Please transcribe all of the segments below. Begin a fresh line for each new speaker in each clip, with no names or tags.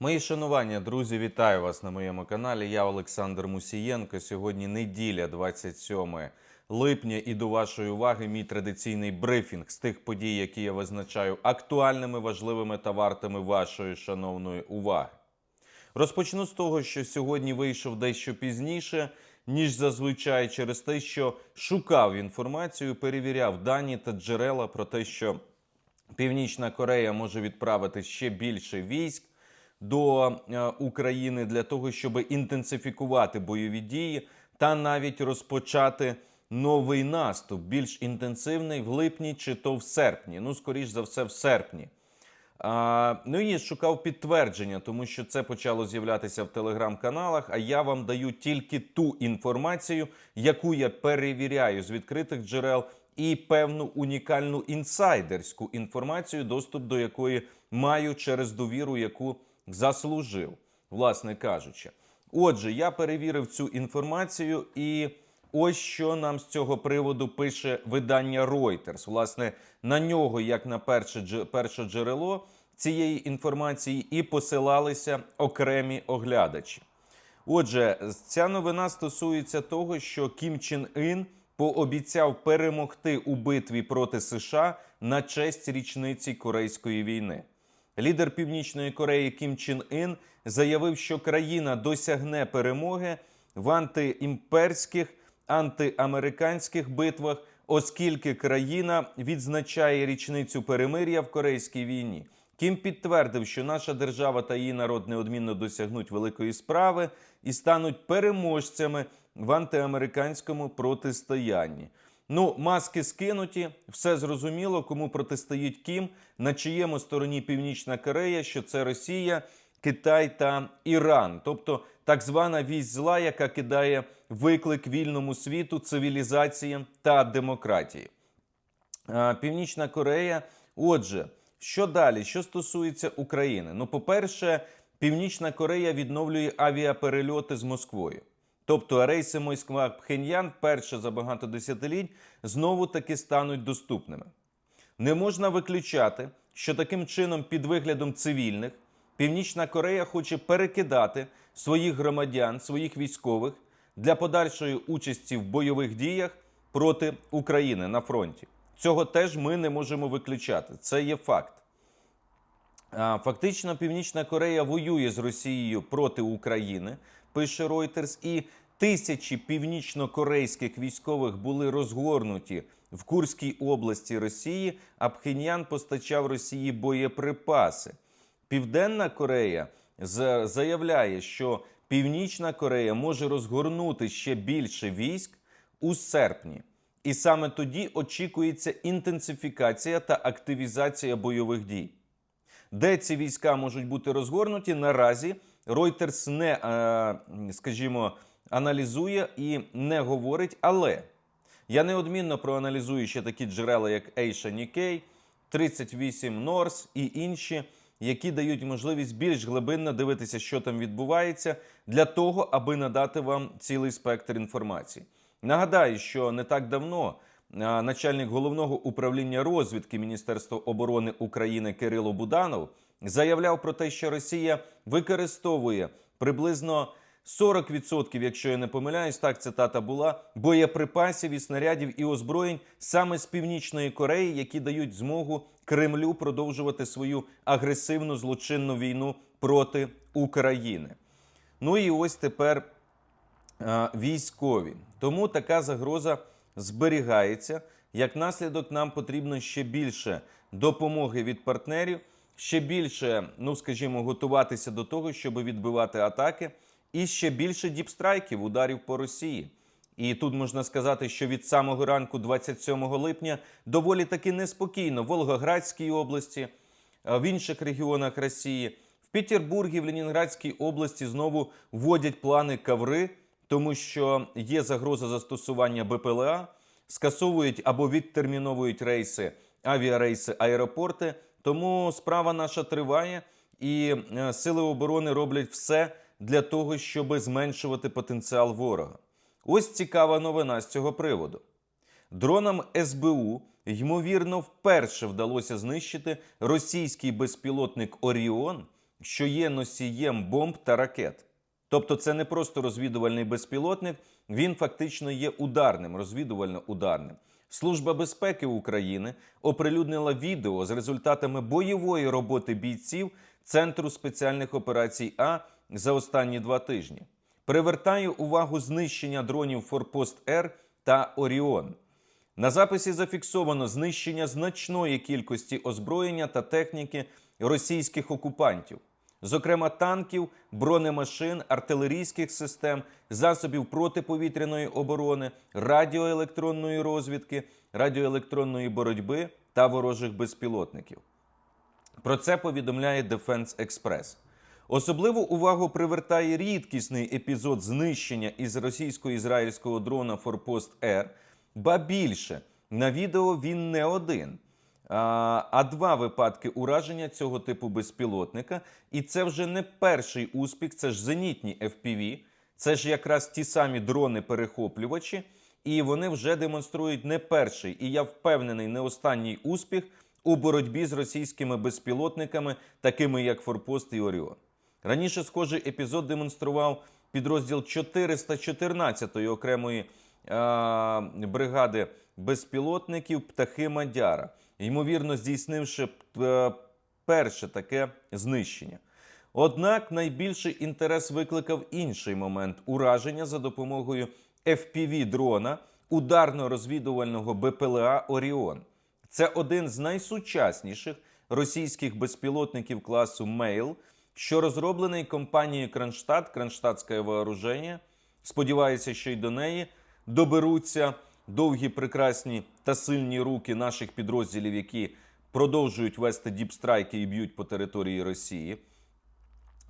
Мої шанування, друзі, вітаю вас на моєму каналі. Я Олександр Мусієнко. Сьогодні неділя, 27 липня, і до вашої уваги мій традиційний брифінг з тих подій, які я визначаю актуальними, важливими та вартими вашої шановної уваги. Розпочну з того, що сьогодні вийшов дещо пізніше, ніж зазвичай, через те, що шукав інформацію, перевіряв дані та джерела про те, що Північна Корея може відправити ще більше військ до е, України для того, щоб інтенсифікувати бойові дії та навіть розпочати новий наступ, більш інтенсивний в липні чи то в серпні. Ну, скоріш за все, в серпні. А, ну і шукав підтвердження, тому що це почало з'являтися в телеграм-каналах. А я вам даю тільки ту інформацію, яку я перевіряю з відкритих джерел, і певну унікальну інсайдерську інформацію, доступ до якої маю через довіру, яку заслужив, власне кажучи. Отже, я перевірив цю інформацію, і ось що нам з цього приводу пише видання Reuters. Власне, на нього, як на перше, перше джерело цієї інформації, і посилалися окремі оглядачі. Отже, ця новина стосується того, що Кім Чен Ін пообіцяв перемогти у битві проти США на честь річниці Корейської війни. Лідер Північної Кореї Кім Чен Ін заявив, що країна досягне перемоги в антиімперських, антиамериканських битвах, оскільки країна відзначає річницю перемир'я в Корейській війні. Кім підтвердив, що наша держава та її народ неодмінно досягнуть великої справи і стануть переможцями в антиамериканському протистоянні. Ну, маски скинуті, все зрозуміло, кому протистоїть Кім, на чиєму стороні Північна Корея, що це Росія, Китай та Іран, тобто так звана вість зла, яка кидає виклик вільному світу, цивілізаціям та демократії. Північна Корея. Отже, що далі? Що стосується України? Ну, по-перше, Північна Корея відновлює авіаперельоти з Москвою. Тобто рейси Москва Пхеньян вперше за багато десятиліть знову таки стануть доступними. Не можна виключати, що таким чином, під виглядом цивільних, Північна Корея хоче перекидати своїх громадян, своїх військових для подальшої участі в бойових діях проти України на фронті. Цього теж ми не можемо виключати. Це є факт. Фактично, Північна Корея воює з Росією проти України, пише Reuters, і тисячі північно-корейських військових були розгорнуті в Курській області Росії, а Пхеньян постачав Росії боєприпаси. Південна Корея заявляє, що Північна Корея може розгорнути ще більше військ у серпні. І саме тоді очікується інтенсифікація та активізація бойових дій. Де ці війська можуть бути розгорнуті, наразі Reuters не, е, скажімо, аналізує і не говорить. Але я неодмінно проаналізую ще такі джерела, як Asia Nikkei, 38 North і інші, які дають можливість більш глибинно дивитися, що там відбувається, для того, аби надати вам цілий спектр інформації. Нагадаю, що не так давно начальник головного управління розвідки Міністерства оборони України Кирило Буданов заявляв про те, що Росія використовує приблизно 40%, якщо я не помиляюсь, так цитата була, боєприпасів і снарядів і озброєнь саме з північної Кореї, які дають змогу Кремлю продовжувати свою агресивну злочинну війну проти України. Ну і ось тепер е, військові. Тому така загроза зберігається. Як наслідок, нам потрібно ще більше допомоги від партнерів, ще більше, ну скажімо, готуватися до того, щоб відбивати атаки, і ще більше діпстрайків, ударів по Росії. І тут можна сказати, що від самого ранку, 27 липня, доволі таки неспокійно в Волгоградській області, в інших регіонах Росії. В Петербургі, в Ленінградській області знову вводять плани каври, тому що є загроза застосування БПЛА, скасовують або відтерміновують рейси, авіарейси, аеропорти. Тому справа наша триває, і е, сили оборони роблять все для того, щоб зменшувати потенціал ворога. Ось цікава новина з цього приводу. Дронам СБУ ймовірно вперше вдалося знищити російський безпілотник Оріон, що є носієм бомб та ракет. Тобто, це не просто розвідувальний безпілотник, він фактично є ударним, розвідувально-ударним. Служба безпеки України оприлюднила відео з результатами бойової роботи бійців Центру спеціальних операцій А за останні два тижні. Привертаю увагу знищення дронів Форпост Р та Оріон. На записі зафіксовано знищення значної кількості озброєння та техніки російських окупантів, зокрема танків, бронемашин, артилерійських систем, засобів протиповітряної оборони, радіоелектронної розвідки, радіоелектронної боротьби та ворожих безпілотників. Про це повідомляє Defense Express. Особливу увагу привертає рідкісний епізод знищення із російсько-ізраїльського дрона Форпост Р. Ба більше на відео він не один, а, два випадки ураження цього типу безпілотника. І це вже не перший успіх, це ж зенітні FPV, це ж якраз ті самі дрони-перехоплювачі, і вони вже демонструють не перший, і я впевнений, не останній успіх у боротьбі з російськими безпілотниками, такими як Форпост і Оріон. Раніше схожий епізод демонстрував підрозділ 414-ї окремої е, бригади безпілотників Птахи Мадяра, ймовірно, здійснивши е, перше таке знищення. Однак найбільший інтерес викликав інший момент ураження за допомогою FPV-дрона ударно-розвідувального БПЛА Оріон. Це один з найсучасніших російських безпілотників класу Мейл, що розроблений компанією Кронштадт, Кронштадтське вооруження. Сподіваюся, що й до неї доберуться довгі, прекрасні та сильні руки наших підрозділів, які продовжують вести діпстрайки і б'ють по території Росії.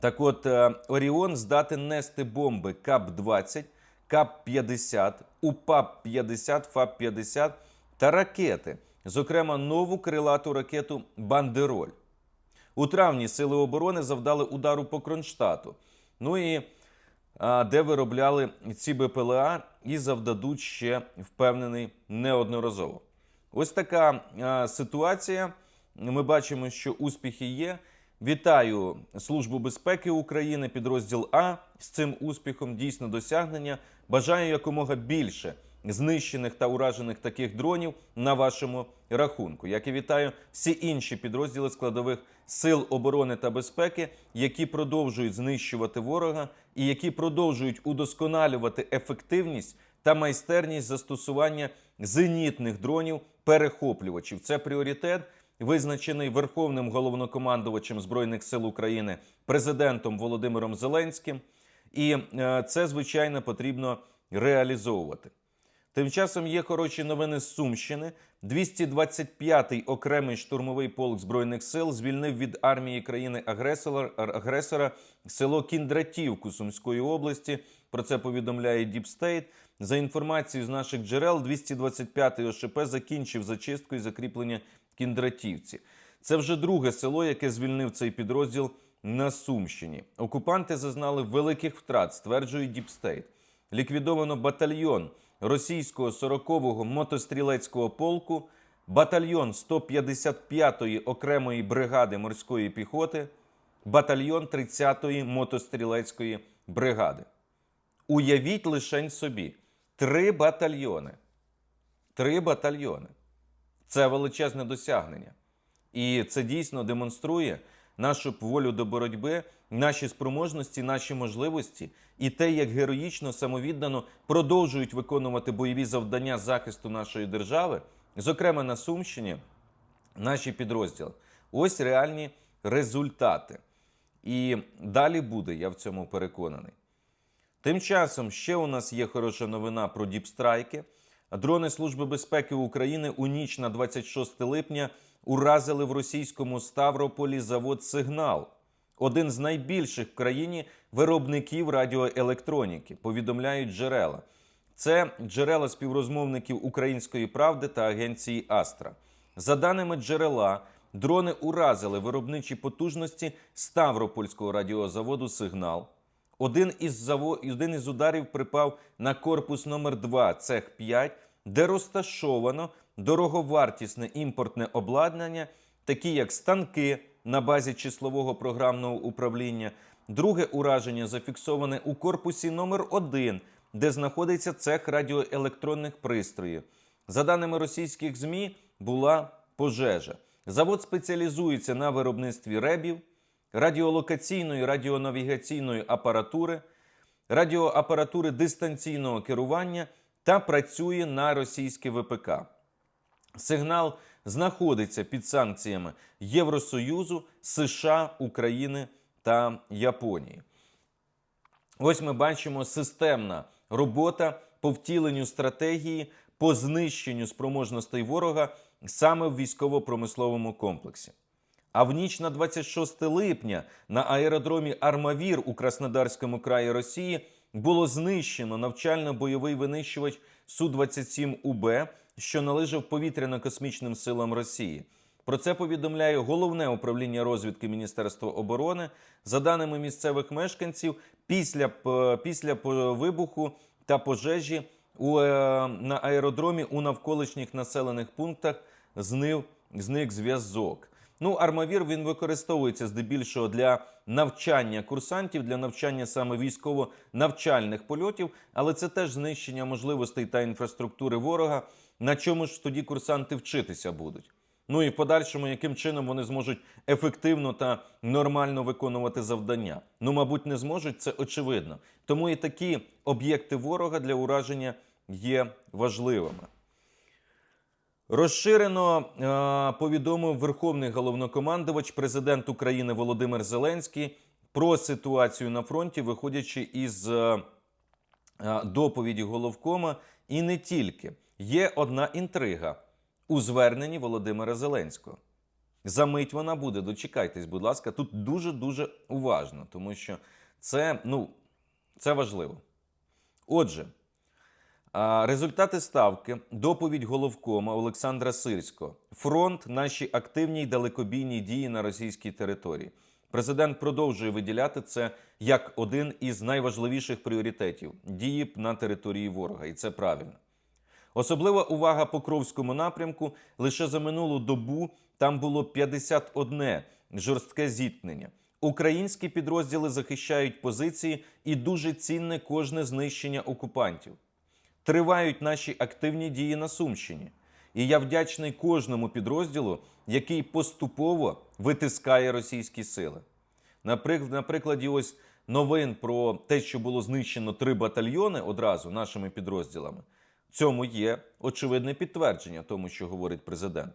Так от, е, Оріон здатен нести бомби КАП-20, КАП-50, УПАП-50, ФАП-50 та ракети, зокрема нову крилату ракету Бандероль. У травні Сили оборони завдали удару по Кронштадту. Ну і де виробляли ці БПЛА і завдадуть ще впевнений неодноразово. Ось така ситуація. Ми бачимо, що успіхи є. Вітаю Службу безпеки України, підрозділ А з цим успіхом. Дійсно досягнення. Бажаю якомога більше знищених та уражених таких дронів на вашому рахунку. Як і вітаю всі інші підрозділи складових сил оборони та безпеки, які продовжують знищувати ворога і які продовжують удосконалювати ефективність та майстерність застосування зенітних дронів перехоплювачів. Це пріоритет. Визначений Верховним головнокомандувачем Збройних сил України президентом Володимиром Зеленським, і е, це звичайно потрібно реалізовувати. Тим часом є хороші новини з Сумщини. 225-й окремий штурмовий полк збройних сил звільнив від армії країни-агресора село Кіндратівку Сумської області. Про це повідомляє Діпстейт. За інформацією з наших джерел, 225-й ОШП закінчив зачистку і закріплення Кіндратівці. Це вже друге село, яке звільнив цей підрозділ на Сумщині. Окупанти зазнали великих втрат, стверджує Діпстейт. Ліквідовано батальйон російського 40-го мотострілецького полку, батальйон 155-ї окремої бригади морської піхоти, батальйон 30-ї мотострілецької бригади. Уявіть лишень собі: три батальйони. Три батальйони. Це величезне досягнення. І це дійсно демонструє нашу волю до боротьби, наші спроможності, наші можливості і те, як героїчно, самовіддано продовжують виконувати бойові завдання захисту нашої держави, зокрема на Сумщині, наші підрозділи. Ось реальні результати. І далі буде, я в цьому переконаний. Тим часом ще у нас є хороша новина про діпстрайки. Дрони Служби безпеки України у ніч на 26 липня уразили в російському Ставрополі завод Сигнал, один з найбільших в країні виробників радіоелектроніки. Повідомляють джерела. Це джерела співрозмовників Української правди та агенції Астра. За даними джерела, дрони уразили виробничі потужності Ставропольського радіозаводу Сигнал. Один із заво... один із ударів припав на корпус номер 2 цех 5, де розташовано дороговартісне імпортне обладнання, такі як станки, на базі числового програмного управління. Друге ураження зафіксоване у корпусі номер 1 де знаходиться цех радіоелектронних пристроїв. За даними російських ЗМІ, була пожежа. Завод спеціалізується на виробництві ребів, радіолокаційної радіонавігаційної апаратури, радіоапаратури дистанційного керування та працює на російське ВПК. Сигнал знаходиться під санкціями Євросоюзу, США, України та Японії. Ось ми бачимо системна робота по втіленню стратегії по знищенню спроможностей ворога саме в військово-промисловому комплексі. А в ніч на 26 липня на аеродромі Армавір у Краснодарському краї Росії було знищено навчально-бойовий винищувач Су-27УБ, що належав повітряно-космічним силам Росії. Про це повідомляє головне управління розвідки Міністерства оборони. За даними місцевих мешканців, після, після вибуху та пожежі у, е, на аеродромі у навколишніх населених пунктах знив, зник зв'язок. Ну, армавір він використовується здебільшого для навчання курсантів, для навчання саме військово-навчальних польотів, але це теж знищення можливостей та інфраструктури ворога. На чому ж тоді курсанти вчитися будуть? Ну і в подальшому, яким чином вони зможуть ефективно та нормально виконувати завдання? Ну, мабуть, не зможуть, це очевидно. Тому і такі об'єкти ворога для ураження є важливими. Розширено е, повідомив Верховний головнокомандувач, президент України Володимир Зеленський про ситуацію на фронті, виходячи із е, е, доповіді головкома. І не тільки є одна інтрига у зверненні Володимира Зеленського. Замить вона буде. Дочекайтесь, будь ласка, тут дуже дуже уважно, тому що це, ну, це важливо. Отже, Результати ставки, доповідь головкома Олександра Сирського. Фронт наші активні й далекобійні дії на російській території. Президент продовжує виділяти це як один із найважливіших пріоритетів дії на території ворога, і це правильно. Особлива увага Покровському напрямку. Лише за минулу добу там було 51 жорстке зіткнення. Українські підрозділи захищають позиції і дуже цінне кожне знищення окупантів. Тривають наші активні дії на Сумщині. І я вдячний кожному підрозділу, який поступово витискає російські сили. На прикладі ось новин про те, що було знищено три батальйони одразу нашими підрозділами. Цьому є очевидне підтвердження тому, що говорить президент.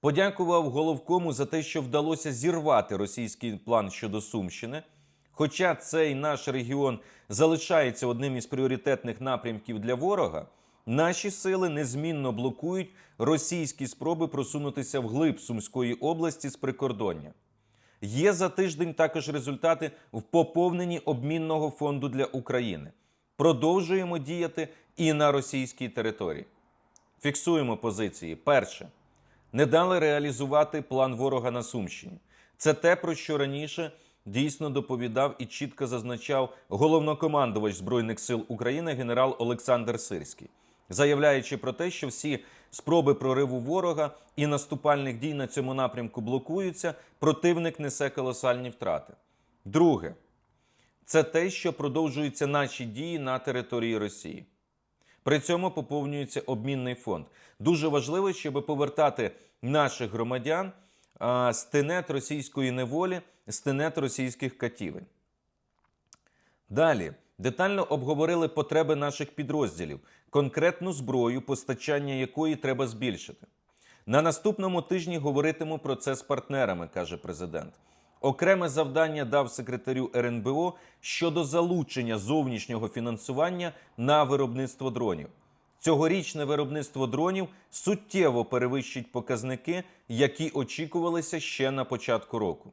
Подякував головкому за те, що вдалося зірвати російський план щодо Сумщини. Хоча цей наш регіон залишається одним із пріоритетних напрямків для ворога, наші сили незмінно блокують російські спроби просунутися вглиб Сумської області з прикордоння. Є за тиждень також результати в поповненні обмінного фонду для України. Продовжуємо діяти і на російській території. Фіксуємо позиції. Перше. Не дали реалізувати план ворога на Сумщині. Це те, про що раніше дійсно доповідав і чітко зазначав головнокомандувач Збройних сил України генерал Олександр Сирський, заявляючи про те, що всі спроби прориву ворога і наступальних дій на цьому напрямку блокуються, противник несе колосальні втрати. Друге, це те, що продовжуються наші дії на території Росії. При цьому поповнюється обмінний фонд. Дуже важливо, щоб повертати наших громадян з тенет російської неволі, з тенет російських катівень. Далі детально обговорили потреби наших підрозділів, конкретну зброю, постачання якої треба збільшити. На наступному тижні говоритиму про це з партнерами, каже президент. Окреме завдання дав секретарю РНБО щодо залучення зовнішнього фінансування на виробництво дронів. Цьогорічне виробництво дронів суттєво перевищить показники, які очікувалися ще на початку року.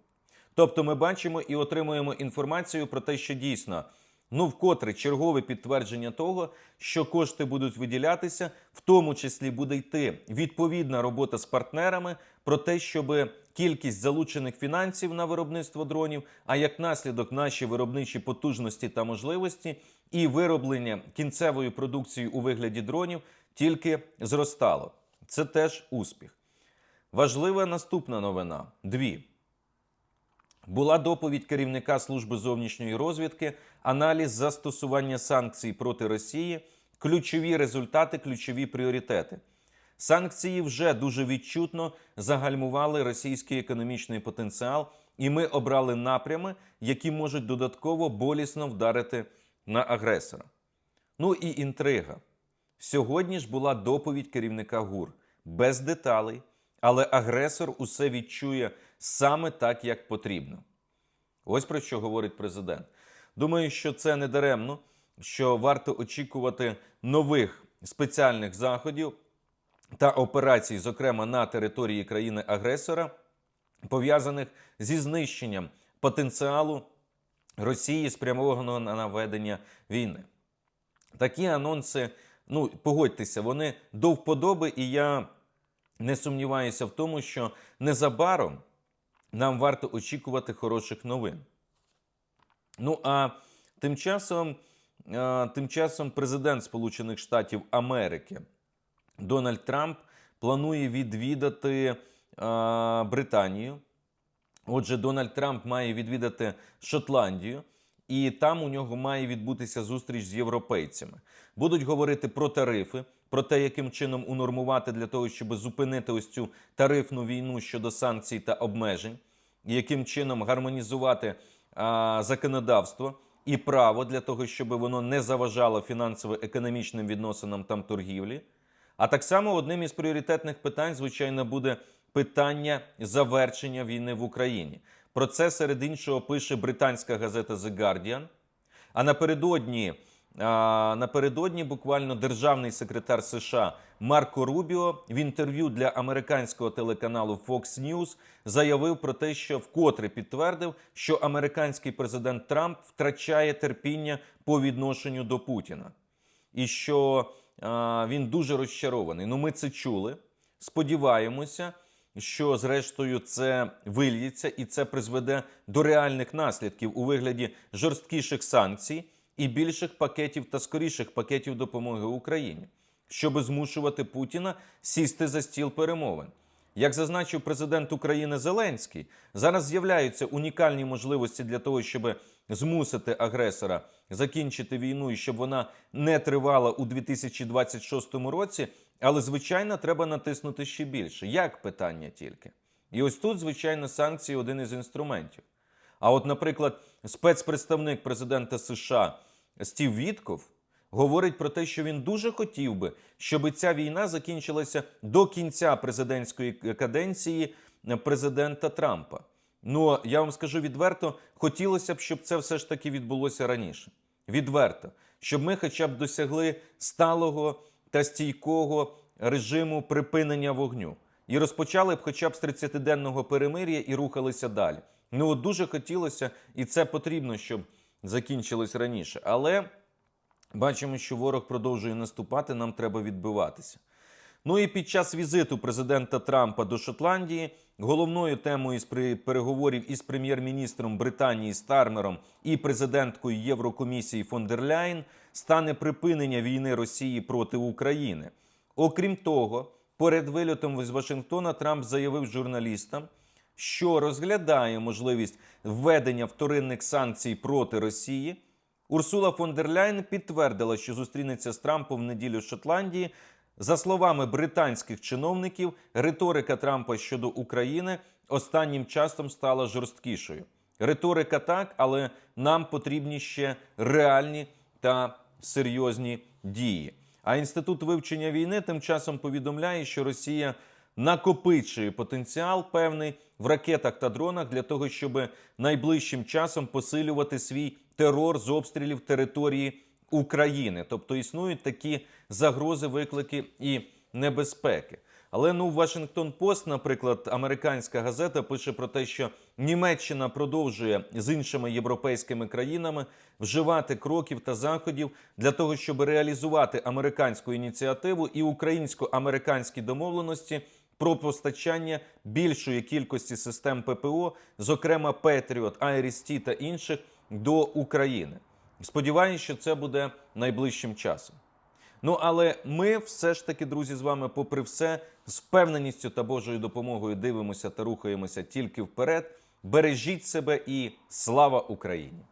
Тобто, ми бачимо і отримуємо інформацію про те, що дійсно, ну вкотре чергове підтвердження того, що кошти будуть виділятися, в тому числі буде йти відповідна робота з партнерами про те, щоб кількість залучених фінансів на виробництво дронів, а як наслідок наші виробничі потужності та можливості і вироблення кінцевої продукції у вигляді дронів тільки зростало. Це теж успіх. Важлива наступна новина. Дві. Була доповідь керівника служби зовнішньої розвідки, аналіз застосування санкцій проти Росії, ключові результати, ключові пріоритети. Санкції вже дуже відчутно загальмували російський економічний потенціал, і ми обрали напрями, які можуть додатково болісно вдарити на агресора. Ну і інтрига. Сьогодні ж була доповідь керівника ГУР без деталей, але агресор усе відчує саме так, як потрібно. Ось про що говорить президент. Думаю, що це не даремно, що варто очікувати нових спеціальних заходів та операцій, зокрема на території країни-агресора, пов'язаних зі знищенням потенціалу Росії, спрямованого на наведення війни. Такі анонси, ну погодьтеся, вони до вподоби, і я не сумніваюся в тому, що незабаром нам варто очікувати хороших новин. Ну а тим часом, е, тим часом президент Сполучених Штатів Америки Дональд Трамп планує відвідати е, Британію. Отже, Дональд Трамп має відвідати Шотландію, і там у нього має відбутися зустріч з європейцями. Будуть говорити про тарифи, про те, яким чином унормувати для того, щоб зупинити ось цю тарифну війну щодо санкцій та обмежень, яким чином гармонізувати а, законодавство і право для того, щоб воно не заважало фінансово-економічним відносинам там торгівлі. А так само одним із пріоритетних питань, звичайно, буде питання завершення війни в Україні. Про це серед іншого пише британська газета The Guardian. А напередодні, напередодні буквально державний секретар США Марко Рубіо в інтерв'ю для американського телеканалу Fox News заявив про те, що вкотре підтвердив, що американський президент Трамп втрачає терпіння по відношенню до Путіна, і що він дуже розчарований. Ну, ми це чули. Сподіваємося, що зрештою це вильється і це призведе до реальних наслідків у вигляді жорсткіших санкцій і більших пакетів та скоріших пакетів допомоги Україні, щоб змушувати Путіна сісти за стіл перемовин. Як зазначив президент України Зеленський, зараз з'являються унікальні можливості для того, щоб змусити агресора закінчити війну і щоб вона не тривала у 2026 році. Але, звичайно, треба натиснути ще більше. Як питання тільки? І ось тут, звичайно, санкції один із інструментів. А от, наприклад, спецпредставник президента США Стів Вітков говорить про те, що він дуже хотів би, щоб ця війна закінчилася до кінця президентської каденції президента Трампа. Ну я вам скажу відверто, хотілося б, щоб це все ж таки відбулося раніше. Відверто, щоб ми, хоча б досягли сталого та стійкого режиму припинення вогню і розпочали б, хоча б з 30-денного перемир'я і рухалися далі. Ну от дуже хотілося, і це потрібно, щоб закінчилось раніше. Але бачимо, що ворог продовжує наступати, нам треба відбиватися. Ну і під час візиту президента Трампа до Шотландії головною темою з переговорів із прем'єр-міністром Британії Стармером і президенткою Єврокомісії фон дер Ляйн стане припинення війни Росії проти України. Окрім того, перед вильотом з Вашингтона Трамп заявив журналістам, що розглядає можливість введення вторинних санкцій проти Росії. Урсула фон дер Ляйн підтвердила, що зустрінеться з Трампом в неділю в Шотландії. За словами британських чиновників, риторика Трампа щодо України останнім часом стала жорсткішою. Риторика так, але нам потрібні ще реальні та серйозні дії. А інститут вивчення війни тим часом повідомляє, що Росія накопичує потенціал певний в ракетах та дронах для того, щоб найближчим часом посилювати свій терор з обстрілів території України. Тобто існують такі загрози, виклики і небезпеки. Але ну Вашингтон Пост, наприклад, американська газета пише про те, що Німеччина продовжує з іншими європейськими країнами вживати кроків та заходів для того, щоб реалізувати американську ініціативу і українсько-американські домовленості про постачання більшої кількості систем ППО, зокрема Петріот, Айрісті та інших, до України. Сподіваюся, що це буде найближчим часом. Ну але ми все ж таки, друзі, з вами, попри все, з впевненістю та Божою допомогою дивимося та рухаємося тільки вперед. Бережіть себе і слава Україні!